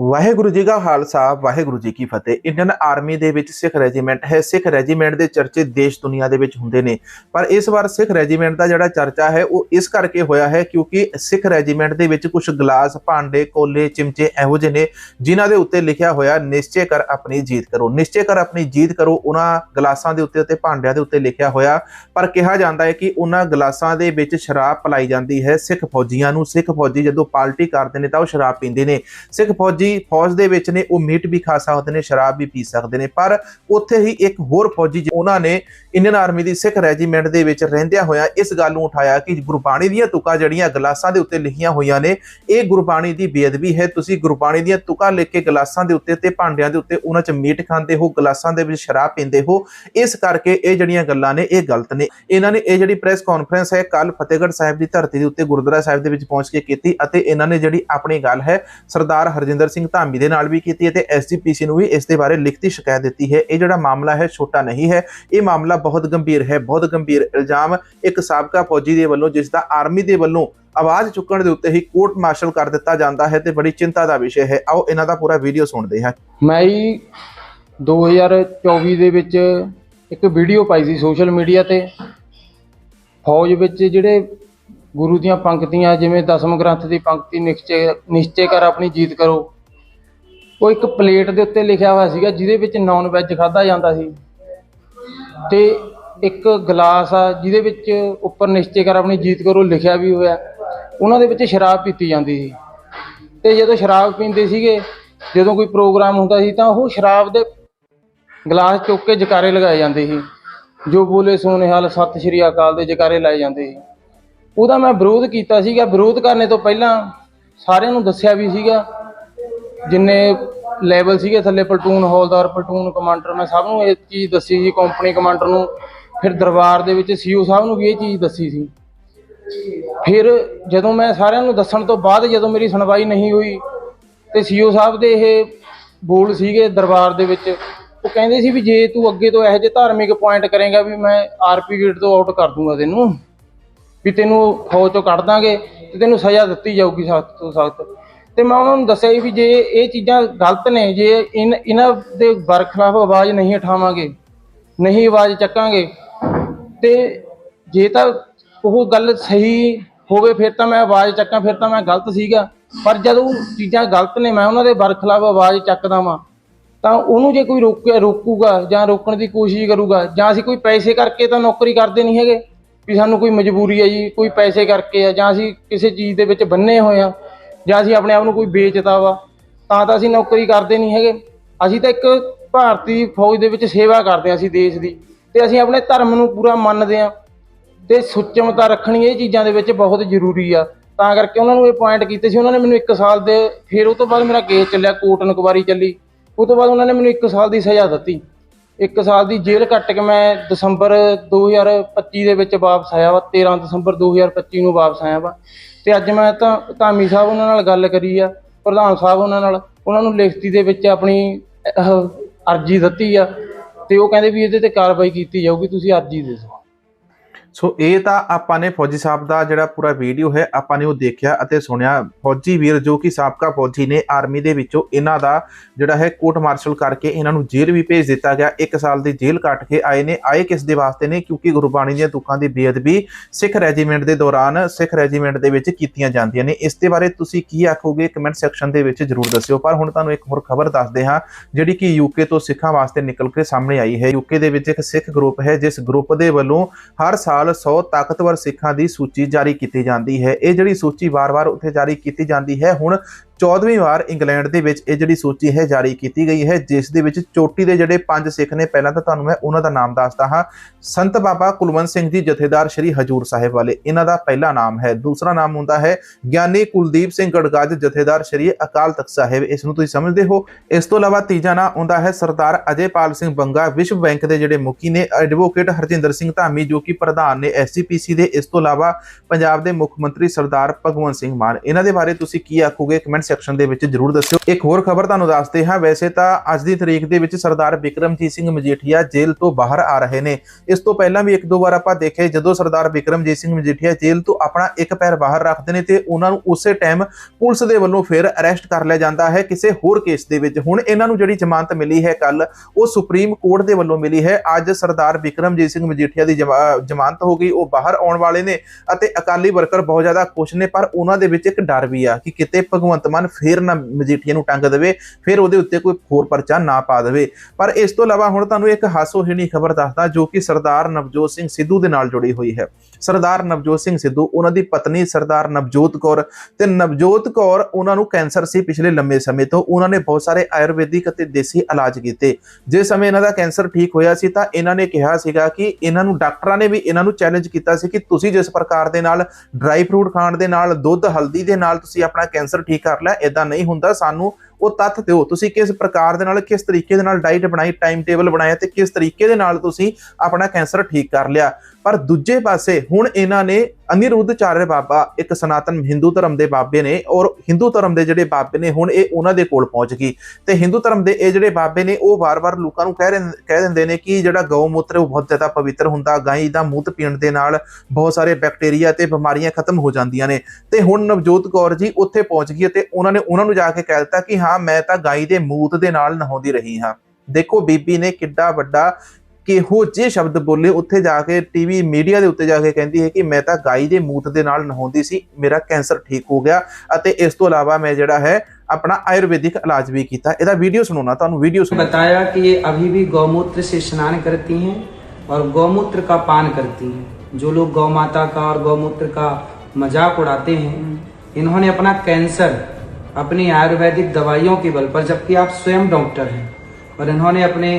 ਵਾਹਿਗੁਰੂ ਜੀ ਕਾ ਖਾਲਸਾ, ਵਾਹਿਗੁਰੂ ਜੀ ਕੀ ਫਤਿਹ। Indian army ਦੇ ਵਿੱਚ ਸਿੱਖ ਰੈਜੀਮੈਂਟ ਹੈ। ਸਿੱਖ ਰੈਜੀਮੈਂਟ ਦੇ ਚਰਚੇ ਦੇਸ਼ ਦੁਨੀਆ ਦੇ ਵਿੱਚ ਹੁੰਦੇ ਨੇ। ਪਰ ਇਸ ਵਾਰ ਸਿੱਖ ਰੈਜੀਮੈਂਟ ਦਾ ਜਿਹੜਾ ਚਰਚਾ ਹੈ, ਉਹ ਇਸ ਕਰਕੇ ਹੋਇਆ ਹੈ ਕਿਉਂਕਿ ਸਿੱਖ ਰੈਜੀਮੈਂਟ ਦੇ ਵਿੱਚ ਕੁਝ ਗਲਾਸ, ਭਾਂਡੇ, ਕੋਲੇ, ਚਿਮਚੇ ਇਹੋ ਜਿਹੇ ਨੇ, ਜਿਨ੍ਹਾਂ ਦੇ ਉੱਤੇ ਲਿਖਿਆ ਹੋਇਆ, ਨਿਸ਼ਚੈ ਕਰ ਆਪਣੀ ਜੀਤ ਕਰੋ। ਨਿਸ਼ਚੈ ਕਰ ਆਪਣੀ ਜੀਤ ਕਰੋ, ਉਹਨਾਂ ਗਲਾਸਾਂ ਦੇ ਉੱਤੇ ਅਤੇ ਭਾਂਡਿਆਂ ਦੇ ਉੱਤੇ ਲਿਖਿਆ ਹੋਇਆ। ਪਰ ਕਿਹਾ ਜਾਂਦਾ ਹੈ ਕਿ ਉਹਨਾਂ ਗਲਾਸਾਂ ਦੇ ਵਿੱਚ ਸ਼ਰਾਬ ਪਲਾਈ ਜਾਂਦੀ ਹੈ। ਸਿੱਖ ਫੌਜੀਆਂ ਨੂੰ ਸਿੱਖ ਫੌਜੀ ਜਦੋਂ ਪਾਰਟੀ ਕਰਦੇ ਨੇ ਤਾਂ ਉਹ ਸ਼ਰਾਬ ਪੀਂਦੇ ਨੇ। ਸਿੱਖ ਫੌਜੀ ਫੌਜ ਦੇ ਵਿੱਚ ਨੇ, ਉਹ ਮੀਟ ਵੀ ਖਾ ਸਕਦੇ ਨੇ, ਸ਼ਰਾਬ ਵੀ ਪੀ ਸਕਦੇ ਨੇ, ਪਰ ਉੱਥੇ ਹੀ ਇੱਕ ਹੋਰ ਫੌਜੀ ਉਹਨਾਂ ਨੇ ਇੰਡੀਅਨ ਆਰਮੀ ਦੀ ਸਿੱਖ ਰੈਜੀਮੈਂਟ ਦੇ ਵਿੱਚ ਰਹਿੰਦਿਆਂ ਹੋਇਆ ਇਸ ਗੱਲ ਨੂੰ ਉਠਾਇਆ ਕਿ ਗੁਰਬਾਣੀ ਦੀਆਂ ਤੁਕਾਂ ਜਿਹੜੀਆਂ ਗਲਾਸਾਂ ਦੇ ਉੱਤੇ ਲਿਖੀਆਂ ਹੋਈਆਂ ਨੇ, ਇਹ ਗੁਰਬਾਣੀ ਦੀ ਬੇਅਦਬੀ ਹੈ। ਤੁਸੀਂ ਗੁਰਬਾਣੀ ਦੀਆਂ ਤੁਕਾਂ ਲਿਖ ਕੇ ਗਲਾਸਾਂ ਦੇ ਉੱਤੇ ਤੇ ਭਾਂਡਿਆਂ ਦੇ ਉੱਤੇ ਉਹਨਾਂ 'ਚ ਮੀਟ ਖਾਂਦੇ ਹੋ, ਗਲਾਸਾਂ ਦੇ ਵਿੱਚ ਸ਼ਰਾਬ ਪੀਂਦੇ ਹੋ, ਇਸ ਕਰਕੇ ਇਹ ਜਿਹੜੀਆਂ ਗੱਲਾਂ ਨੇ, ਇਹ ਗਲਤ ਨੇ। ਇਹਨਾਂ ਨੇ ਇਹ ਜਿਹੜੀ ਪ੍ਰੈਸ ਕਾਨਫਰੰਸ ਹੈ ਕੱਲ ਫਤਿਹਗੜ੍ਹ ਸਾਹਿਬ ਦੀ ਧਰਤੀ ਦੇ ਉੱਤੇ ਗੁਰਦੁਆਰਾ ਸਾਹਿਬ ਦੇ ਵਿੱਚ ਪਹੁੰਚ ਕੇ ਕੀਤੀ ਅਤੇ ਇਹਨਾਂ ਨੇ ਜਿਹੜੀ ਆਪਣੀ ਗੱਲ ਹੈ, ਸਰਦਾਰ ਹਰਜਿੰਦਰ ਸਿੰਘ ਧਾਮੀ ਦੇ ਨਾਲ ਵੀ ਕੀਤੀ ਅਤੇ ਐਸਜੀਪੀਸੀ ਨੂੰ ਵੀ ਇਸ ਦੇ ਬਾਰੇ ਲਿਖਤੀ ਸ਼ਿਕਾਇਤ ਦਿੱਤੀ ਹੈ। ਇਹ ਜਿਹੜਾ ਮਾਮਲਾ ਹੈ, ਛੋਟਾ ਨਹੀਂ ਹੈ। ਇਹ ਮਾਮਲਾ ਬਹੁਤ ਗੰਭੀਰ ਹੈ, ਬਹੁਤ ਗੰਭੀਰ ਇਲਜ਼ਾਮ। ਇੱਕ ਸਾਬਕਾ ਫੌਜੀ ਦੇ ਵੱਲੋਂ, ਜਿਸ ਦਾ ਆਰਮੀ ਦੇ ਵੱਲੋਂ ਆਵਾਜ਼ ਚੁੱਕਣ ਦੇ ਉੱਤੇ ਹੀ ਕੋਰਟ ਮਾਰਸ਼ਲ ਕਰ ਦਿੱਤਾ ਜਾਂਦਾ ਹੈ ਤੇ ਬੜੀ ਚਿੰਤਾ ਦਾ ਵਿਸ਼ੇ ਹੈ। ਆਓ, ਇਹਨਾਂ ਦਾ ਪੂਰਾ ਵੀਡੀਓ ਸੁਣਦੇ ਹਾਂ। ਮਈ 2024 ਦੇ ਵਿੱਚ ਇੱਕ ਵੀਡੀਓ ਪਾਈ ਸੀ ਸੋਸ਼ਲ ਮੀਡੀਆ ਤੇ। ਫੌਜ ਵਿੱਚ ਜਿਹੜੇ ਗੁਰੂ ਦੀਆਂ ਪੰਕਤੀਆਂ, ਜਿਵੇਂ ਦਸਮ ਗ੍ਰੰਥ ਦੀ ਪੰਕਤੀ, ਨਿਸ਼ਚੈ ਨਿਸ਼ਚੈ ਕਰ ਆਪਣੀ ਜੀਤ ਕਰੋ। ਉਹ ਇੱਕ ਪਲੇਟ ਦੇ ਉੱਤੇ ਲਿਖਿਆ ਹੋਇਆ ਸੀਗਾ, ਜਿਹਦੇ ਵਿੱਚ ਨਾਨ ਵੈਜ ਖਾਦਾ ਜਾਂਦਾ ਸੀ। ਤੇ ਇੱਕ ਗਲਾਸ ਆ, ਜਿਹਦੇ ਵਿੱਚ ਉੱਪਰ ਨਿਸ਼ਚੇ ਕਰ ਆਪਣੀ ਜੀਤ ਕਰੋ ਲਿਖਿਆ ਵੀ ਹੋਇਆ। ਉਹਨਾਂ ਦੇ ਵਿੱਚ ਸ਼ਰਾਬ ਪੀਤੀ ਜਾਂਦੀ ਸੀ। ਤੇ ਜਦੋਂ ਸ਼ਰਾਬ ਪੀਂਦੇ ਸੀਗੇ, ਜਦੋਂ ਕੋਈ ਪ੍ਰੋਗਰਾਮ ਹੁੰਦਾ ਸੀ, ਤਾਂ ਉਹ ਸ਼ਰਾਬ ਦੇ ਗਲਾਸ ਚੁੱਕ ਕੇ ਜਕਾਰੇ ਲਗਾਏ ਜਾਂਦੇ ਸੀ। ਜੋ ਬੋਲੇ ਸੋਨੇਹਾਲ ਸਤਿ ਸ਼੍ਰੀ ਅਕਾਲ ਦੇ ਜਕਾਰੇ ਲਾਏ ਜਾਂਦੇ ਸੀ। ਉਹਦਾ ਮੈਂ ਵਿਰੋਧ ਕੀਤਾ ਸੀਗਾ। ਵਿਰੋਧ ਕਰਨੇ ਤੋਂ ਪਹਿਲਾਂ ਸਾਰਿਆਂ ਨੂੰ ਦੱਸਿਆ ਵੀ ਸੀਗਾ ਜਿੰਨੇ ਲੈਵਲ ਸੀਗੇ ਥੱਲੇ ਪਲਟੂਨ ਹੌਲਦਾਰ ਪਲਟੂਨ ਕਮਾਂਡਰ ਮੈਂ ਸਭ ਨੂੰ ਇਹ ਚੀਜ਼ ਦੱਸੀ ਸੀ ਕੰਪਨੀ ਕਮਾਂਡਰ ਨੂੰ। ਫਿਰ ਦਰਬਾਰ ਦੇ ਵਿੱਚ ਸੀਓ ਸਾਹਿਬ ਨੂੰ ਵੀ ਇਹ ਚੀਜ਼ ਦੱਸੀ ਸੀ। ਫਿਰ ਜਦੋਂ ਮੈਂ ਸਾਰਿਆਂ ਨੂੰ ਦੱਸਣ ਤੋਂ ਬਾਅਦ ਜਦੋਂ ਮੇਰੀ ਸੁਣਵਾਈ ਨਹੀਂ ਹੋਈ, ਤੇ ਸੀਓ ਸਾਹਿਬ ਦੇ ਇਹ ਬੋਲ ਸੀਗੇ ਦਰਬਾਰ ਦੇ ਵਿੱਚ, ਉਹ ਕਹਿੰਦੇ ਸੀ ਵੀ ਜੇ ਤੂੰ ਅੱਗੇ ਤੋਂ ਇਹੋ ਜਿਹੇ ਧਾਰਮਿਕ ਪੁਆਇੰਟ ਕਰੇਗਾ ਵੀ ਮੈਂ ਆਰਪੀ ਗੇਟ ਤੋਂ ਆਊਟ ਕਰ ਦੂੰਗਾ ਤੈਨੂੰ, ਵੀ ਤੈਨੂੰ ਫੌਜ ਤੋਂ ਕੱਢ ਦਾਂਗੇ ਤੇ ਤੈਨੂੰ ਸਜ਼ਾ ਦਿੱਤੀ ਜਾਊਗੀ ਸਖਤ ਤੋਂ ਸਖਤ। ਤੇ ਮੈਂ ਉਹਨਾਂ ਨੂੰ ਦੱਸਿਆ ਵੀ ਜੇ ਇਹ ਚੀਜ਼ਾਂ ਗਲਤ ਨੇ, ਜੇ ਇਨ, ਇਹਨਾਂ ਦੇ ਬਰਖਲਾਫ ਆਵਾਜ਼ ਨਹੀਂ ਉਠਾਵਾਂਗੇ, ਨਹੀਂ ਆਵਾਜ਼ ਚੱਕਾਂਗੇ, ਤੇ ਜੇ ਤਾਂ ਉਹ ਗੱਲ ਸਹੀ ਹੋਵੇ ਫਿਰ ਤਾਂ ਮੈਂ ਆਵਾਜ਼ ਚੱਕਾਂ, ਫਿਰ ਤਾਂ ਮੈਂ ਗਲਤ ਸੀਗਾ। ਪਰ ਜਦੋਂ ਚੀਜ਼ਾਂ ਗਲਤ ਨੇ, ਮੈਂ ਉਹਨਾਂ ਦੇ ਬਰਖਲਾਫ ਆਵਾਜ਼ ਚੱਕਦਾ ਵਾਂ, ਤਾਂ ਉਹਨੂੰ ਜੇ ਕੋਈ ਰੋਕਿਆ ਰੋਕੂਗਾ ਜਾਂ ਰੋਕਣ ਦੀ ਕੋਸ਼ਿਸ਼ ਕਰੂਗਾ, ਜਾਂ ਅਸੀਂ ਕੋਈ ਪੈਸੇ ਕਰਕੇ ਤਾਂ ਨੌਕਰੀ ਕਰਦੇ ਨਹੀਂ ਹੈਗੇ, ਵੀ ਸਾਨੂੰ ਕੋਈ ਮਜਬੂਰੀ ਹੈ ਜੀ, ਕੋਈ ਪੈਸੇ ਕਰਕੇ ਆ ਜਾਂ ਅਸੀਂ ਕਿਸੇ ਚੀਜ਼ ਦੇ ਵਿੱਚ ਬੰਨੇ ਹੋਏ ਆ ਜਾਂ ਅਸੀਂ ਆਪਣੇ ਆਪ ਨੂੰ ਕੋਈ ਵੇਚਦਾ ਵਾ, ਤਾਂ ਤਾਂ ਅਸੀਂ ਨੌਕਰੀ ਕਰਦੇ ਨਹੀਂ ਹੈਗੇ। ਅਸੀਂ ਤਾਂ ਇੱਕ ਭਾਰਤੀ ਫੌਜ ਦੇ ਵਿੱਚ ਸੇਵਾ ਕਰਦੇ ਹਾਂ ਅਸੀਂ ਦੇਸ਼ ਦੀ, ਤੇ ਅਸੀਂ ਆਪਣੇ ਧਰਮ ਨੂੰ ਪੂਰਾ ਮੰਨਦੇ ਹਾਂ। ਤੇ ਸੁੱਚਮਤਾ ਰੱਖਣੀ ਇਹ ਚੀਜ਼ਾਂ ਦੇ ਵਿੱਚ ਬਹੁਤ ਜ਼ਰੂਰੀ ਆ। ਤਾਂ ਕਰਕੇ ਉਹਨਾਂ ਨੂੰ ਇਹ ਪੁਆਇੰਟ ਕੀਤੇ ਸੀ, ਉਹਨਾਂ ਨੇ ਮੈਨੂੰ 1 ਸਾਲ ਦੇ, ਫਿਰ ਉਹ ਤੋਂ ਬਾਅਦ ਮੇਰਾ ਕੇਸ ਚੱਲਿਆ, ਕੋਰਟ ਇਨਕੁਆਰੀ ਚੱਲੀ। ਉਹ ਤੋਂ ਬਾਅਦ ਉਹਨਾਂ ਨੇ ਮੈਨੂੰ 1 ਸਾਲ ਦੀ ਸਜ਼ਾ ਦਿੱਤੀ। 1 ਸਾਲ ਦੀ ਜੇਲ੍ਹ ਕੱਟ ਕੇ ਮੈਂ ਦਸੰਬਰ 2025 ਦੇ ਵਿੱਚ ਵਾਪਸ ਆਇਆ ਵਾ 13 ਦਸੰਬਰ 2025 ਨੂੰ ਵਾਪਸ ਆਇਆ ਵਾ। ਤੇ ਅੱਜ ਮੈਂ ਤਾਂ ਧਾਮੀ ਸਾਹਿਬ ਉਹਨਾਂ ਨਾਲ ਗੱਲ ਕਰੀ ਆ ਪ੍ਰਧਾਨ ਸਾਹਿਬ ਉਹਨਾਂ ਨਾਲ ਉਹਨਾਂ ਨੂੰ ਲਿਖਤੀ ਦੇ ਵਿੱਚ ਆਪਣੀ ਅਹ, ਅਰਜੀ ਦਿੱਤੀ ਆ ਤੇ ਉਹ ਕਹਿੰਦੇ ਵੀ ਇਹਦੇ ਤੇ ਕਾਰਵਾਈ ਕੀਤੀ ਜਾਊਗੀ ਤੁਸੀਂ ਅਰਜੀ ਦੇ ਦਿਓ। ਸੋ ਇਹ ਤਾਂ ਆਪਾਂ ਨੇ ਫੌਜੀ ਸਾਹਿਬ ਦਾ ਜਿਹੜਾ ਪੂਰਾ ਵੀਡੀਓ ਹੈ, ਆਪਾਂ ਨੇ ਉਹ ਦੇਖਿਆ ਅਤੇ ਸੁਣਿਆ। ਫੌਜੀ ਵੀਰ ਜੋ ਕਿ ਸਾਬਕਾ ਫੌਜੀ ਨੇ ਆਰਮੀ ਦੇ ਵਿੱਚੋਂ ਇਹਨਾਂ ਦਾ ਜਿਹੜਾ ਹੈ ਕੋਰਟ ਮਾਰਸ਼ਲ ਕਰਕੇ ਇਹਨਾਂ ਨੂੰ ਜੇਲ੍ਹ ਵੀ ਭੇਜ ਦਿੱਤਾ ਗਿਆ। 1 ਸਾਲ ਦੀ ਜੇਲ੍ਹ ਕੱਟ ਕੇ ਆਏ ਨੇ, ਆਏ ਕਿਸ ਦੇ ਵਾਸਤੇ ਨੇ? ਕਿਉਂਕਿ ਗੁਰਬਾਣੀ ਦੀਆਂ ਤੁਕਾਂ ਦੀ ਬੇਅਦਬੀ ਸਿੱਖ ਰੈਜੀਮੈਂਟ ਦੇ ਦੌਰਾਨ ਸਿੱਖ ਰੈਜੀਮੈਂਟ ਦੇ ਵਿੱਚ ਕੀਤੀਆਂ ਜਾਂਦੀਆਂ ਨੇ। ਇਸ ਦੇ ਬਾਰੇ ਤੁਸੀਂ ਕੀ ਆਖੋਗੇ? ਕਮੈਂਟ ਸੈਕਸ਼ਨ ਦੇ ਵਿੱਚ ਜਰੂਰ ਦੱਸਿਓ। ਪਰ ਹੁਣ ਤੁਹਾਨੂੰ ਇੱਕ ਹੋਰ ਖਬਰ ਦੱਸਦੇ ਹਾਂ, ਜਿਹੜੀ ਕਿ ਯੂਕੇ ਤੋਂ ਸਿੱਖਾਂ ਵਾਸਤੇ ਨਿਕਲ ਕੇ ਸਾਹਮਣੇ ਆਈ ਹੈ। ਯੂਕੇ ਦੇ ਵਿੱਚ ਇੱਕ ਸਿੱਖ ਗਰੁੱਪ ਹੈ, ਜਿਸ ਗਰੁੱਪ ਦੇ ਵੱਲੋਂ ਹਰ ਸਾਲ 100 ਤਾਕਤਵਰ ਸਿੱਖਾਂ ਦੀ ਸੂਚੀ ਜਾਰੀ ਕੀਤੀ ਜਾਂਦੀ ਹੈ। ਇਹ ਜਿਹੜੀ ਸੂਚੀ ਵਾਰ-ਵਾਰ ਉੱਥੇ ਜਾਰੀ ਕੀਤੀ ਜਾਂਦੀ ਹੈ, ਹੁਣ 14ਵੀਂ ਵਾਰ ਇੰਗਲੈਂਡ ਦੇ ਵਿੱਚ ਇਹ ਜਿਹੜੀ ਸੂਚੀ ਹੈ ਜਾਰੀ ਕੀਤੀ ਗਈ ਹੈ, ਜਿਸ ਦੇ ਵਿੱਚ ਚੋਟੀ ਦੇ ਜਿਹੜੇ ਪੰਜ ਸਿੱਖ ਨੇ, ਪਹਿਲਾਂ ਤਾਂ ਤੁਹਾਨੂੰ ਮੈਂ ਉਹਨਾਂ ਦਾ ਨਾਮ ਦੱਸਦਾ ਹਾਂ। ਸੰਤ ਬਾਬਾ ਕੁਲਵੰਤ ਸਿੰਘ ਜੀ, ਜਥੇਦਾਰ ਸ਼੍ਰੀ ਹਜੂਰ ਸਾਹਿਬ ਵਾਲੇ, ਇਹਨਾਂ ਦਾ ਪਹਿਲਾ ਨਾਮ ਹੈ। ਦੂਸਰਾ ਨਾਮ ਹੁੰਦਾ ਹੈ ਗਿਆਨੀ ਕੁਲਦੀਪ ਸਿੰਘ ਗੜਗਾਜ, ਜਥੇਦਾਰ ਸ਼੍ਰੀ ਅਕਾਲ ਤਖਤ ਸਾਹਿਬ। ਇਸ ਨੂੰ ਤੁਸੀਂ ਸਮਝਦੇ ਹੋ। ਇਸ ਤੋਂ ਇਲਾਵਾ ਤੀਜਾ ਨਾਮ ਹੁੰਦਾ ਹੈ ਸਰਦਾਰ ਅਜੇਪਾਲ ਸਿੰਘ ਬੰਗਾ, ਵਿਸ਼ਵ ਬੈਂਕ ਦੇ ਜਿਹੜੇ ਮੁਖੀ ਨੇ, ਐਡਵੋਕੇਟ ਹਰਜਿੰਦਰ ਸਿੰਘ ਧਾਮੀ, ਜੋ ਕਿ ਪ੍ਰਧਾਨ ਨੇ ਐਸਜੀਪੀਸੀ ਦੇ। ਇਸ ਤੋਂ ਇਲਾਵਾ ਪੰਜਾਬ ਦੇ ਮੁੱਖ ਮੰਤਰੀ ਸਰਦਾਰ ਭਗਵੰਤ ਸਿੰਘ ਮਾਨ। ਇਹਨਾਂ ਦੇ ਬਾਰੇ ਤੁਸੀਂ ਕੀ ਆਖੋਗੇ? ਕਮੈਂਟ ਸੈਕਸ਼ਨ ਦੇ ਵਿੱਚ ਜਰੂਰ ਦੱਸਿਓ। ਇੱਕ ਹੋਰ ਖਬਰ ਤੁਹਾਨੂੰ ਦੱਸਦੇ ਹਾਂ। ਵੈਸੇ ਤਾਂ ਅੱਜ ਦੀ ਤਰੀਕ ਦੇ ਵਿੱਚ ਸਰਦਾਰ ਬਿਕਰਮਜੀਤ ਸਿੰਘ ਮਜੀਠੀਆ ਜੇਲ੍ਹ ਤੋਂ ਬਾਹਰ ਆ ਰਹੇ ਨੇ। ਇਸ ਤੋਂ ਪਹਿਲਾਂ ਵੀ ਇੱਕ ਦੋ ਵਾਰ ਆਪਾਂ ਦੇਖੇ ਜਦੋਂ ਸਰਦਾਰ ਬਿਕਰਮਜੀਤ ਸਿੰਘ ਮਜੀਠੀਆ ਜੇਲ੍ਹ ਤੋਂ ਆਪਣਾ ਇੱਕ ਪੈਰ ਬਾਹਰ ਰੱਖਦੇ ਨੇ ਤੇ ਉਹਨਾਂ ਨੂੰ ਉਸੇ ਟਾਈਮ ਪੁਲਿਸ ਦੇ ਵੱਲੋਂ ਫਿਰ ਅਰੈਸਟ ਕਰ ਲਿਆ ਜਾਂਦਾ ਹੈ ਕਿਸੇ ਹੋਰ ਕੇਸ ਦੇ ਵਿੱਚ। ਹੁਣ ਇਹਨਾਂ ਨੂੰ ਜਿਹੜੀ ਜ਼ਮਾਨਤ ਮਿਲੀ ਹੈ ਕੱਲ ਉਹ ਸੁਪਰੀਮ ਕੋਰਟ ਦੇ ਵੱਲੋਂ ਮਿਲੀ ਹੈ। ਅੱਜ ਸਰਦਾਰ ਬਿਕਰਮਜੀਤ ਸਿੰਘ ਮਜੀਠੀਆ ਦੀ ਜਮਾ- ਜ਼ਮਾਨਤ ਹੋ ਗਈ, ਉਹ ਬਾਹਰ ਆਉਣ ਵਾਲੇ ਨੇ ਅਤੇ ਅਕਾਲੀ ਵਰਕਰ ਬਹੁਤ ਜ਼ਿਆਦਾ ਖੁਸ਼ ਨੇ, ਪਰ ਉਹਨਾਂ ਦੇ ਵਿੱਚ ਇੱਕ ਡਰ ਵੀ ਆ ਕਿ ਕਿਤੇ ਭਗਵੰਤ ਮਾਨ ਫੇਰ ਨਾ ਮਜੀਠੀਆ ਨੂੰ ਟੰਗ ਦੇਵੇ, ਫਿਰ ਉਹਦੇ ਉੱਤੇ ਕੋਈ ਹੋਰ ਪਰਚਾ ਨਾ ਪਾ ਦੇਵੇ। ਪਰ ਇਸ ਤੋਂ ਇਲਾਵਾ ਹੁਣ ਤੁਹਾਨੂੰ ਇੱਕ ਹਾਸੋਹੀਣੀ ਖਬਰ ਦੱਸਦਾ, ਜੋ ਕਿ ਸਰਦਾਰ ਨਵਜੋਤ ਸਿੰਘ ਸਿੱਧੂ ਦੇ ਨਾਲ ਜੁੜੀ ਹੋਈ ਹੈ। ਸਰਦਾਰ ਨਵਜੋਤ ਸਿੰਘ ਸਿੱਧੂ, ਉਹਨਾਂ ਦੀ ਪਤਨੀ ਸਰਦਾਰ ਨਵਜੋਤ ਕੌਰ ਤੇ ਨਵਜੋਤ ਕੌਰ ਉਹਨਾਂ ਨੂੰ ਕੈਂਸਰ ਸੀ ਪਿਛਲੇ ਲੰਮੇ ਸਮੇਂ ਤੋਂ। ਉਹਨਾਂ ਨੇ ਬਹੁਤ ਸਾਰੇ ਆਯੁਰਵੈਦਿਕ ਅਤੇ ਦੇਸੀ ਇਲਾਜ ਕੀਤੇ। ਜਿਸ ਸਮੇਂ ਇਹਨਾਂ ਦਾ ਕੈਂਸਰ ਠੀਕ ਹੋਇਆ ਸੀ ਤਾਂ ਇਹਨਾਂ ਨੇ ਕਿਹਾ ਸੀਗਾ ਕਿ ਇਹਨਾਂ ਨੂੰ ਡਾਕਟਰਾਂ ਨੇ ਵੀ ਇਹਨਾਂ ਨੂੰ ਚੈਲੰਜ ਕੀਤਾ ਸੀ ਕਿ ਤੁਸੀਂ ਜਿਸ ਪ੍ਰਕਾਰ ਦੇ ਨਾਲ ਡਰਾਈ ਫਰੂਟ ਖਾਣ ਦੇ ਨਾਲ, ਦੁੱਧ, ਹਲਦੀ ਦੇ ਨਾਲ ਤੁਸੀਂ ਆਪਣਾ ਕੈਂਸਰ ਠੀਕ ਕਰ ਲਿਆ ਇਦਾਂ ਨਹੀਂ ਹੁੰਦਾ ਸਾਨੂੰ ਉਹ ਤੱਥ ਦਿਓ। ਤੁਸੀਂ ਕਿਸ ਪ੍ਰਕਾਰ ਦੇ ਨਾਲ, ਕਿਸ ਤਰੀਕੇ ਦੇ ਨਾਲ ਡਾਈਟ ਬਣਾਈ ਟਾਈਮ ਟੇਬਲ ਬਣਾਇਆ ਤੇ ਕਿਸ ਤਰੀਕੇ ਦੇ ਨਾਲ ਤੁਸੀਂ ਆਪਣਾ ਕੈਂਸਰ ਠੀਕ ਕਰ ਲਿਆ। ਪਰ ਦੂਜੇ ਪਾਸੇ ਹੁਣ ਇਹਨਾਂ ਨੇ ਅਨਿਰੁੱਧਚਾਰਯ ਬਾਬਾ, ਇੱਕ ਸਨਾਤਨ ਹਿੰਦੂ ਧਰਮ ਦੇ ਬਾਬੇ ਨੇ ਔਰ ਹਿੰਦੂ ਧਰਮ ਦੇ ਜਿਹੜੇ ਬਾਬੇ ਨੇ ਹੁਣ ਇਹ ਉਹਨਾਂ ਦੇ ਕੋਲ ਪਹੁੰਚ ਗਈ। ਤੇ ਹਿੰਦੂ ਧਰਮ ਦੇ ਇਹ ਜਿਹੜੇ ਬਾਬੇ ਨੇ, ਉਹ ਵਾਰ-ਵਾਰ ਲੋਕਾਂ ਨੂੰ ਕਹਿ ਰਹੇ, ਕਹਿ ਦਿੰਦੇ ਨੇ ਕਿ ਜਿਹੜਾ ਗਊ ਮੂਤਰ ਉਹ ਬਹੁਤ ਜ਼ਿਆਦਾ ਪਵਿੱਤਰ ਹੁੰਦਾ, ਗਾਈ ਦਾ ਮੂਤ ਪੀਣ ਦੇ ਨਾਲ ਬਹੁਤ ਸਾਰੇ ਬੈਕਟੀਰੀਆ ਤੇ ਬਿਮਾਰੀਆਂ ਖਤਮ ਹੋ ਜਾਂਦੀਆਂ ਨੇ। ਤੇ ਹੁਣ ਨਵਜੋਤ ਕੌਰ ਜੀ ਉੱਥੇ ਪਹੁੰਚ ਗਈ ਤੇ ਉਹਨਾਂ ਨੇ, ਉਹਨਾਂ ਨੂੰ ਜਾ ਕੇ ਕਹਿ ਦਿੱਤਾ ਕਿ ਹਾਂ ਮੈਂ ਤਾਂ ਗਾਈ ਦੇ ਮੂਤ ਦੇ ਨਾਲ ਨਹਾਉਂਦੀ ਰਹੀ ਹਾਂ ਦੇਖੋ ਬੀਬੀ ਨੇ ਕਿੱਡਾ ਵੱਡਾ ਕਿਹੋ ਜਿਹੇ ਸ਼ਬਦ ਬੋਲੇ ਉੱਥੇ ਜਾ ਕੇ ਟੀਵੀ ਮੀਡੀਆ ਦੇ ਉੱਤੇ ਜਾ ਕੇ ਕਹਿੰਦੀ ਹੈ ਕਿ ਮੈਂ ਤਾਂ ਗਾਈ ਦੇ ਮੂਤ ਦੇ ਨਾਲ ਨਹਾਉਂਦੀ ਸੀ ਮੇਰਾ ਕੈਂਸਰ ਠੀਕ ਹੋ ਗਿਆ ਅਤੇ ਇਸ ਤੋਂ ਇਲਾਵਾ ਮੈਂ ਜਿਹੜਾ ਹੈ ਆਪਣਾ ਆਯੁਰਵੈਦਿਕ ਇਲਾਜ ਵੀ ਕੀਤਾ ਇਹਦਾ ਵੀਡੀਓ ਸੁਣਾਉਣਾ ਤੁਹਾਨੂੰ ਵੀਡੀਓ ਸੁਣੋ बताया कि ये अभी भी गौमूत्र से स्नान करती हैं और गौमूत्र का पान करती हैं जो लोग गौ माता का और गौमूत्र का मजाक उड़ाते हैं इन्होंने अपना कैंसर अपनी आयुर्वेदिक दवाइयों के बल पर जबकि आप स्वयं डॉक्टर हैं। और इन्होंने अपने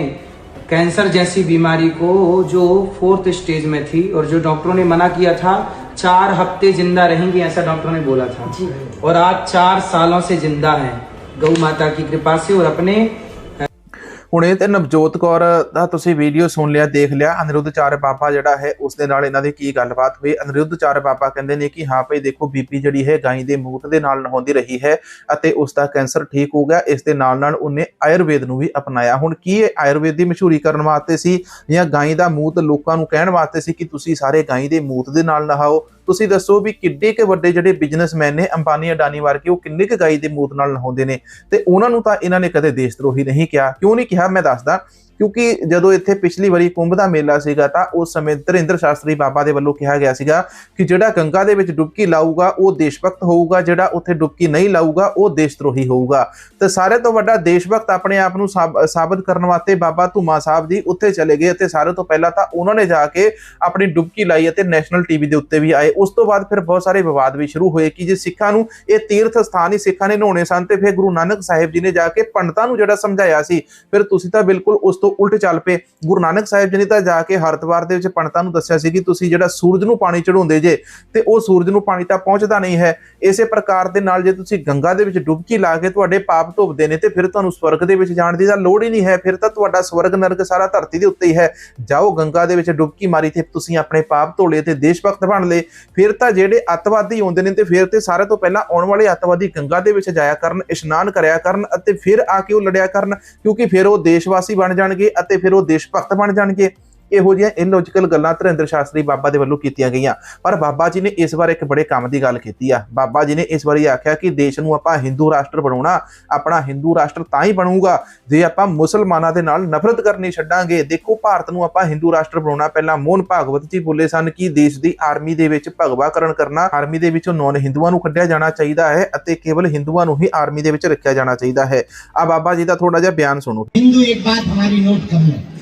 कैंसर जैसी बीमारी को जो फोर्थ स्टेज में थी और जो डॉक्टरों ने मना किया था चार हफ़्ते ज़िंदा रहेंगी ऐसा डॉक्टरों ने बोला था। और आज चार सालों से ज़िंदा है। गौ माता की कृपा से और अपने ਹੁਣ ਇਹ ਤੇ ਨਵਜੋਤ ਕੌਰ ਦਾ ਤੁਸੀਂ ਵੀਡੀਓ ਸੁਣ ਲਿਆ, ਦੇਖ ਲਿਆ। ਅਨਿਰੁੱਧ ਚਾਰ ਬਾਬਾ ਜਿਹੜਾ ਹੈ, ਉਸ ਦੇ ਨਾਲ ਇਹਨਾਂ ਦੀ ਕੀ ਗੱਲਬਾਤ ਹੋਈ? ਅਨਿਰੁੱਧ ਚਾਰ ਬਾਬਾ ਕਹਿੰਦੇ ਨੇ ਕਿ ਹਾਂ ਭਈ, ਦੇਖੋ ਬੀਬੀ ਜਿਹੜੀ ਹੈ, ਗਾਈ ਦੇ ਮੂਤ ਦੇ ਨਾਲ ਨਹਾਉਂਦੀ ਰਹੀ ਹੈ ਅਤੇ ਉਸ ਦਾ ਕੈਂਸਰ ਠੀਕ ਹੋ ਗਿਆ। ਇਸ ਦੇ ਨਾਲ ਨਾਲ ਉਹਨੇ ਆਯੁਰਵੇਦ ਨੂੰ ਵੀ ਅਪਣਾਇਆ। ਹੁਣ ਕੀ ਇਹ ਆਯੁਰਵੇਦ ਦੀ ਮਸ਼ਹੂਰੀ ਕਰਨ ਵਾਸਤੇ ਸੀ ਜਾਂ ਗਾਈ ਦਾ ਮੂਤ ਲੋਕਾਂ ਨੂੰ ਕਹਿਣ ਵਾਸਤੇ ਸੀ ਕਿ ਤੁਸੀਂ ਸਾਰੇ ਗਾਈ ਦੇ ਮੂਤ ਦੇ ਨਾਲ ਨਹਾਓ? ਤੁਸੀਂ ਦੱਸੋ ਵੀ ਕਿੱਡੇ ਕੇ ਵੱਡੇ ਜਿਹੜੇ ਬਿਜ਼ਨਸਮੈਨ ਨੇ ਅੰਬਾਨੀ ਅਡਾਨੀ ਵਰਗੇ, ਉਹ ਕਿੰਨੇ ਕੁ ਗਾਈ ਦੇ ਮੂਤ ਨਾਲ ਨਹਾਉਂਦੇ ਨੇ? ਤੇ ਉਹਨਾਂ ਨੂੰ ਤਾਂ ਇਹਨਾਂ ਨੇ ਕਦੇ ਦੇਸ਼ ਦਰੋਹੀ ਨਹੀਂ ਕਿਹਾ। ਕਿਉਂ ਨਹੀਂ ਕਿਹਾ? ਮੈਂ ਦੱਸਦਾ ਕਿਉਂਕਿ ਜਦੋਂ ਇੱਥੇ ਪਿਛਲੀ ਵਾਰੀ ਕੁੰਭ ਦਾ ਮੇਲਾ ਸੀਗਾ ਤਾਂ ਉਸ ਸਮੇਂ ਧਰਿੰਦਰ ਸ਼ਾਸਤਰੀ ਬਾਬਾ ਦੇ ਵੱਲੋਂ ਕਿਹਾ ਗਿਆ ਸੀਗਾ ਕਿ ਜਿਹੜਾ ਗੰਗਾ ਦੇ ਵਿੱਚ ਡੁਬਕੀ ਲਾਊਗਾ, ਉਹ ਦੇਸ਼ ਭਗਤ ਹੋਊਗਾ, ਜਿਹੜਾ ਉੱਥੇ ਡੁਬਕੀ ਨਹੀਂ ਲਾਊਗਾ, ਉਹ ਦੇਸ਼ ਦਰੋਹੀ ਹੋਊਗਾ। ਤੇ ਸਾਰੇ ਤੋਂ ਵੱਡਾ ਦੇਸ਼ ਭਗਤ ਆਪਣੇ ਆਪ ਨੂੰ ਸਾਬਤ ਕਰਨ ਵਾਸਤੇ ਬਾਬਾ ਧੂਮਾ ਸਾਹਿਬ ਜੀ ਉੱਥੇ ਚਲੇ ਗਏ ਅਤੇ ਸਾਰੇ ਤੋਂ ਪਹਿਲਾਂ ਤਾਂ ਉਹਨਾਂ ਨੇ ਜਾ ਕੇ ਆਪਣੀ ਡੁਬਕੀ ਲਾਈ ਅਤੇ ਨੈਸ਼ਨਲ ਟੀਵੀ ਦੇ ਉੱਤੇ ਵੀ ਆਏ। ਉਸ ਤੋਂ ਬਾਅਦ ਫਿਰ ਬਹੁਤ ਸਾਰੇ ਵਿਵਾਦ ਵੀ ਸ਼ੁਰੂ ਹੋਏ ਕਿ ਜੇ ਸਿੱਖਾਂ ਨੂੰ ਇਹ ਤੀਰਥ ਸਥਾਨ ਹੀ ਸਿੱਖਾਂ ਨੇ ਨਹਾਉਣੇ ਸਨ, ਤੇ ਫਿਰ ਗੁਰੂ ਨਾਨਕ ਸਾਹਿਬ ਜੀ ਨੇ ਜਾ ਕੇ ਪੰਡਤਾਂ ਨੂੰ ਜਿਹੜਾ ਸਮਝਾਇਆ ਸੀ, ਫਿਰ ਤੁਸੀਂ ਤਾਂ ਬਿਲਕੁਲ ਉਸ ਤੋਂ ਉਲਟ ਚੱਲ ਪਏ। ਗੁਰੂ ਨਾਨਕ ਸਾਹਿਬ ਜੀ ਨੇ ਤਾਂ ਜਾ ਕੇ ਹਰਿਦੁਆਰ ਦੇ ਵਿੱਚ ਪੰਡਤਾਂ ਨੂੰ ਦੱਸਿਆ ਸੀ ਕਿ ਤੁਸੀਂ ਜਿਹੜਾ ਸੂਰਜ ਨੂੰ ਪਾਣੀ ਚੜਾਉਂਦੇ ਜੇ, ਤੇ ਉਹ ਸੂਰਜ ਨੂੰ ਪਾਣੀ ਤਾਂ ਪਹੁੰਚਦਾ ਨਹੀਂ ਹੈ। ਇਸੇ ਪ੍ਰਕਾਰ ਦੇ ਨਾਲ ਜੇ ਤੁਸੀਂ ਗੰਗਾ ਦੇ ਵਿੱਚ ਡੁਬਕੀ ਲਾ ਕੇ ਤੁਹਾਡੇ ਪਾਪ ਧੁੱਪਦੇ ਨੇ, ਤੇ ਫਿਰ ਤੁਹਾਨੂੰ ਸਵਰਗ ਦੇ ਵਿੱਚ ਜਾਣ ਦੀ ਤਾਂ ਲੋੜ ਹੀ ਨਹੀਂ ਹੈ। ਫਿਰ ਤਾਂ ਤੁਹਾਡਾ ਸਵਰਗ ਨਰਕ ਸਾਰਾ ਧਰਤੀ ਦੇ ਉੱਤੇ ਹੀ ਹੈ। ਜਾਓ ਗੰਗਾ ਦੇ ਵਿੱਚ ਡੁਬਕੀ ਮਾਰੀ ਤੇ ਤੁਸੀਂ ਆਪਣੇ ਪਾਪ ਧੋ ਲਏ ਤੇ ਦੇਸ਼ ਭਗਤ ਬਣ ਲਏ। ਫਿਰ ਤਾਂ ਜਿਹੜੇ ਅੱਤਵਾਦੀ ਆਉਂਦੇ ਨੇ ਤੇ ਫਿਰ ਤੇ ਸਾਰੇ ਤੋਂ ਪਹਿਲਾਂ ਆਉਣ ਵਾਲੇ ਅੱਤਵਾਦੀ ਗੰਗਾ ਦੇ ਵਿੱਚ ਜਾਇਆ ਕਰਨ, ਇਸ਼ਨਾਨ ਕਰਿਆ ਕਰਨ ਅਤੇ ਫਿਰ ਆ ਕੇ ਉਹ ਲੜਿਆ ਕਰਨ, ਕਿਉਂਕਿ ਫਿਰ ਉਹ ਦੇਸ਼ਵਾਸੀ ਬਣ ਜਾਣਗੇ ਅਤੇ ਫਿਰ ਉਹ ਦੇਸ਼ ਭਗਤ ਬਣ ਜਾਣਗੇ। ਇਹੋ ਜਿਹੀਆਂ ਇਲੌਜੀਕਲ ਗੱਲਾਂ ਧਰਿੰਦਰ ਸ਼ਾਸਤਰੀ ਬਾਬਾ ਦੇ ਵੱਲੋਂ ਕੀਤੀਆਂ ਗਈਆਂ। ਪਰ ਬਾਬਾ ਜੀ ਨੇ ਇਸ ਵਾਰ ਇੱਕ ਬੜੇ ਕੰਮ ਦੀ ਗੱਲ ਕੀਤੀ ਆ। ਬਾਬਾ ਜੀ ਨੇ ਇਸ ਵਾਰੀ ਆਖਿਆ ਕਿ ਦੇਸ਼ ਨੂੰ ਆਪਾਂ ਹਿੰਦੂ ਰਾਸ਼ਟਰ ਬਣਾਉਣਾ, ਆਪਣਾ ਹਿੰਦੂ ਰਾਸ਼ਟਰ ਤਾਂ ਹੀ ਬਣੂਗਾ, ਜੇ ਆਪਾਂ ਮੁਸਲਮਾਨਾਂ ਦੇ ਨਾਲ ਨਫ਼ਰਤ ਕਰਨੀ ਛੱਡਾਂਗੇ। ਦੇਖੋ, ਭਾਰਤ ਨੂੰ ਆਪਾਂ ਹਿੰਦੂ ਰਾਸ਼ਟਰ ਬਣਾਉਣਾ, ਪਹਿਲਾਂ ਮੋਹਨ ਭਾਗਵਤ ਜੀ ਬੋਲੇ ਸਨ ਕਿ ਦੇਸ਼ ਦੀ ਆਰਮੀ ਦੇ ਵਿੱਚ ਭਗਵਾਕਰਨ ਕਰਨਾ ਆਰਮੀ ਦੇ ਵਿੱਚੋਂ ਨੌਨ ਹਿੰਦੂਆਂ ਨੂੰ ਕੱਢਿਆ ਜਾਣਾ ਚਾਹੀਦਾ ਹੈ ਅਤੇ ਕੇਵਲ ਹਿੰਦੂਆਂ ਨੂੰ ਹੀ ਆਰਮੀ ਦੇ ਵਿੱਚ ਰੱਖਿਆ ਜਾਣਾ ਚਾਹੀਦਾ ਹੈ। ਆ ਬਾਬਾ ਜੀ ਦਾ ਥੋੜਾ ਜਿਹਾ ਬਿਆਨ ਸੁਣੋ। ਹਿੰਦੂ ਇੱਕ ਬਾਤ ਹਮਾਰੀ ਨੋਟ ਕਰਨਾ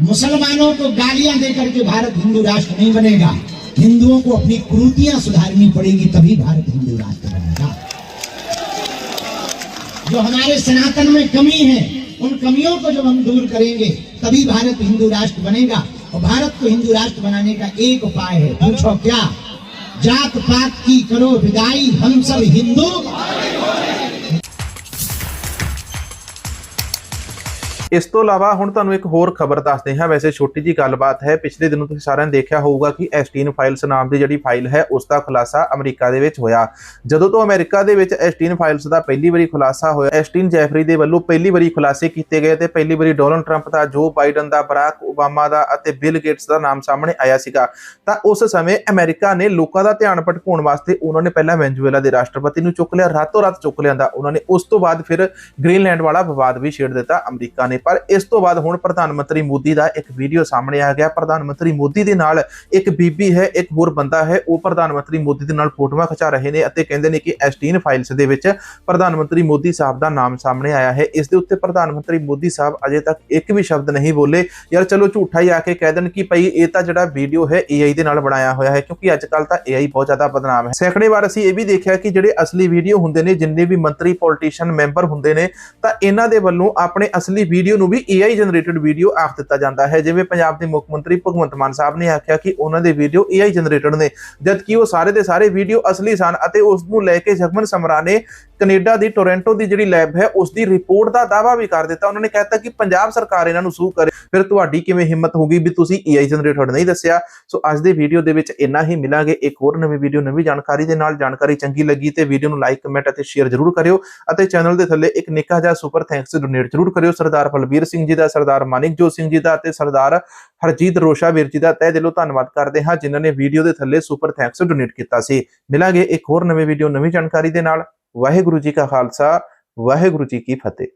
मुसलमानों को गालियाँ देकर के भारत हिंदू राष्ट्र नहीं बनेगा। हिंदुओं को अपनी कुरूतियाँ सुधारनी पड़ेगी, तभी भारत हिंदू राष्ट्र बनेगा। जो हमारे सनातन में कमी है, उन कमियों को जब हम दूर करेंगे, तभी भारत हिंदू राष्ट्र बनेगा। और भारत को हिंदू राष्ट्र बनाने का एक उपाय है, पूछो क्या? जात पात की करो विदाई, हम सब हिंदू। ਇਸ ਤੋਂ ਇਲਾਵਾ ਹੁਣ ਤੁਹਾਨੂੰ ਇੱਕ ਹੋਰ ਖਬਰ ਦੱਸਦੇ ਹਾਂ। ਵੈਸੇ ਛੋਟੀ ਜੀ ਗੱਲਬਾਤ ਹੈ। ਪਿਛਲੇ ਦਿਨੋਂ ਤੁਸੀਂ ਸਾਰਿਆਂ ਨੇ ਦੇਖਿਆ ਹੋਊਗਾ ਕਿ ਐਸਟੀਨ ਫਾਈਲਸ ਨਾਮ ਦੀ ਜਿਹੜੀ ਫਾਈਲ ਹੈ, ਉਸ ਦਾ ਖੁਲਾਸਾ ਅਮਰੀਕਾ ਦੇ ਵਿੱਚ ਹੋਇਆ। ਜਦੋਂ ਤੋਂ ਅਮਰੀਕਾ ਦੇ ਵਿੱਚ ਐਸਟੀਨ ਫਾਈਲਸ ਦਾ ਪਹਿਲੀ ਵਾਰੀ ਖੁਲਾਸਾ ਹੋਇਆ ਐਸਟੀਨ ਜੈਫਰੀ ਦੇ ਵੱਲੋਂ ਪਹਿਲੀ ਵਾਰੀ ਖੁਲਾਸੇ ਕੀਤੇ ਗਏ ਤੇ ਪਹਿਲੀ ਵਾਰੀ ਡੋਨਲਡ ਟਰੰਪ ਦਾ, ਜੋ ਬਾਈਡਨ ਦਾ, ਬਰਾਕ ਓਬਾਮਾ ਦਾ ਅਤੇ ਬਿਲ ਗੇਟਸ ਦਾ ਨਾਮ ਸਾਹਮਣੇ ਆਇਆ ਸੀਗਾ। ਤਾਂ ਉਸ ਸਮੇਂ ਅਮਰੀਕਾ ਨੇ ਲੋਕਾਂ ਦਾ ਧਿਆਨ ਭਟਕਾਉਣ ਵਾਸਤੇ ਉਹਨਾਂ ਨੇ ਪਹਿਲਾਂ ਵੈਨਜ਼ੂਏਲਾ ਦੇ ਰਾਸ਼ਟਰਪਤੀ ਨੂੰ ਚੁੱਕ ਲਿਆ, ਰਾਤੋਂ ਰਾਤ ਚੁੱਕ ਲਿਆਂਦਾ। ਉਹਨਾਂ ਨੇ ਉਸ ਤੋਂ ਬਾਅਦ ਫਿਰ ਗ੍ਰੀਨਲੈਂਡ ਵਾਲਾ ਵਿਵਾਦ ਵੀ ਛੇੜ ਦਿੱਤਾ ਅਮਰੀਕਾ ਨੇ। ਪਰ ਇਸ ਤੋਂ ਬਾਅਦ ਹੁਣ ਪ੍ਰਧਾਨ ਮੰਤਰੀ ਮੋਦੀ ਦਾ ਇੱਕ ਵੀਡੀਓ ਸਾਹਮਣੇ ਆ ਗਿਆ। ਪ੍ਰਧਾਨ ਮੰਤਰੀ ਮੋਦੀ ਦੇ ਨਾਲ ਇੱਕ ਬੀਬੀ ਹੈ, ਇੱਕ ਹੋਰ ਬੰਦਾ ਹੈ, ਉਹ ਪ੍ਰਧਾਨ ਮੰਤਰੀ ਮੋਦੀ ਦੇ ਨਾਲ ਫੋਟੋਆਂ ਖਿਚਾ ਰਹੇ ਨੇ ਅਤੇ ਕਹਿੰਦੇ ਨੇ ਕਿ ਐਸਟੀਨ ਫਾਈਲਸ ਦੇ ਵਿੱਚ ਪ੍ਰਧਾਨ ਮੰਤਰੀ ਮੋਦੀ ਸਾਹਿਬ ਦਾ ਨਾਮ ਸਾਹਮਣੇ ਆਇਆ ਹੈ। ਇਸ ਦੇ ਉੱਤੇ ਪ੍ਰਧਾਨ ਮੰਤਰੀ ਮੋਦੀ ਸਾਹਿਬ ਅਜੇ ਤੱਕ ਇੱਕ ਵੀ ਸ਼ਬਦ ਨਹੀਂ ਬੋਲੇ। ਯਾਰ ਚਲੋ ਝੂਠਾ ਹੀ ਆ ਕੇ ਕਹਿ ਦੇਣ ਕਿ ਭਾਈ ਇਹ ਤਾਂ ਜਿਹੜਾ ਵੀਡੀਓ ਹੈ AI ਦੇ ਨਾਲ ਬਣਾਇਆ ਹੋਇਆ ਹੈ, ਕਿਉਂਕਿ ਅੱਜ ਕੱਲ ਤਾਂ AI ਬਹੁਤ ਜ਼ਿਆਦਾ ਬਦਨਾਮ ਹੈ। ਸੈਂਕੜੇ ਵਾਰ ਅਸੀਂ ਇਹ ਵੀ ਦੇਖਿਆ ਕਿ ਜਿਹੜੇ ਅਸਲੀ ਵੀਡੀਓ ਹੁੰਦੇ ਨੇ, ਜਿੰਨੇ ਵੀ ਮੰਤਰੀ, ਪੋਲੀਟੀਸ਼ੀਅਨ ਮੈਂਬਰ ਹੁੰਦੇ ਨੇ, ਤਾਂ ਇਹਨਾਂ ਦੇ ਵੱਲੋਂ ਆਪਣੇ ਅਸਲੀ ਵੀਡੀਓ ਨੂੰ ਵੀ AI ਜਨਰੇਟਡ ਵੀਡੀਓ ਆਖ ਦਿੱਤਾ ਜਾਂਦਾ ਹੈ। ਜਿਵੇਂ ਪੰਜਾਬ ਦੇ ਮੁੱਖ ਮੰਤਰੀ ਭਗਵੰਤ ਮਾਨ ਸਾਹਿਬ ਨੇ ਆਖਿਆ ਕਿ ਉਹਨਾਂ ਦੇ ਵੀਡੀਓ AI ਜਨਰੇਟਡ ਨੇ, ਜਦਕਿ ਉਹ ਸਾਰੇ ਦੇ ਸਾਰੇ ਵੀਡੀਓ ਅਸਲੀ ਸਨ ਅਤੇ ਉਸ ਨੂੰ ਲੈ ਕੇ ਜਗਮਨ ਸਮਰਾ ਨੇ ਕੈਨੇਡਾ ਦੀ ਟੋਰਾਂਟੋ ਦੀ ਜਿਹੜੀ ਲੈਬ ਹੈ, ਉਸ ਦੀ ਰਿਪੋਰਟ ਦਾ ਦਾਅਵਾ ਵੀ ਕਰ ਦਿੱਤਾ। ਉਹਨਾਂ ਨੇ ਕਹਿਤਾ ਕਿ ਪੰਜਾਬ ਸਰਕਾਰ ਇਹਨਾਂ ਨੂੰ ਸੂ ਕਰੇ। ਫਿਰ ਤੁਹਾਡੀ ਕਿਵੇਂ ਹਿੰਮਤ ਹੋਗੀ ਵੀ ਤੁਸੀਂ AI ਜਨਰੇਟਡ ਨਹੀਂ ਦੱਸਿਆ? ਸੋ ਅੱਜ ਦੇ ਵੀਡੀਓ ਦੇ ਵਿੱਚ ਇੰਨਾ ਹੀ। ਮਿਲਾਂਗੇ ਇੱਕ ਹੋਰ ਨਵੀਂ ਵੀਡੀਓ, ਨਵੀਂ ਜਾਣਕਾਰੀ ਦੇ ਨਾਲ। ਜਾਣਕਾਰੀ ਚੰਗੀ ਲੱਗੀ ਤੇ ਵੀਡੀਓ ਨੂੰ ਲਾਈਕ ਕਮੈਂਟ ਅਤੇ ਸ਼ੇਅਰ ਜ਼ਰੂਰ ਕਰਿਓ ਅਤੇ ਚੈਨਲ ਦੇ ਥੱਲੇ ਇੱਕ ਨਿੱਕਾ ਜਿਹਾ ਸੁਪਰ ਥੈਂਕਸ ਡੋਨੇਟ ਜ਼ਰੂਰ ਕਰਿਓ। ਸਰਦਾਰ ਬਲਬੀਰ ਸਿੰਘ ਜੀ ਦਾ, ਸਰਦਾਰ ਮਾਨਿਕਜੋਤ ਸਿੰਘ ਜੀ ਦਾ ਅਤੇ ਸਰਦਾਰ ਹਰਜੀਤ ਰੋਸ਼ਾ ਵੀਰ ਜੀ ਦਾ ਤਹਿ ਦਿਲੋਂ ਧੰਨਵਾਦ ਕਰਦੇ ਹਾਂ, ਜਿਨ੍ਹਾਂ ਨੇ ਵੀਡੀਓ ਦੇ ਥੱਲੇ ਸੁਪਰ ਥੈਂਕਸ ਡੋਨੇਟ ਕੀਤਾ ਸੀ। ਮਿਲਾਂਗੇ ਇੱਕ ਹੋਰ ਨਵੇਂ ਵੀਡੀਓ ਨਵੀਂ ਜਾਣਕਾਰੀ ਦੇ ਨਾਲ। ਵਾਹਿਗੁਰੂ ਜੀ ਕਾ ਖਾਲਸਾ, ਵਾਹਿਗੁਰੂ ਜੀ ਕੀ ਫਤਿਹ।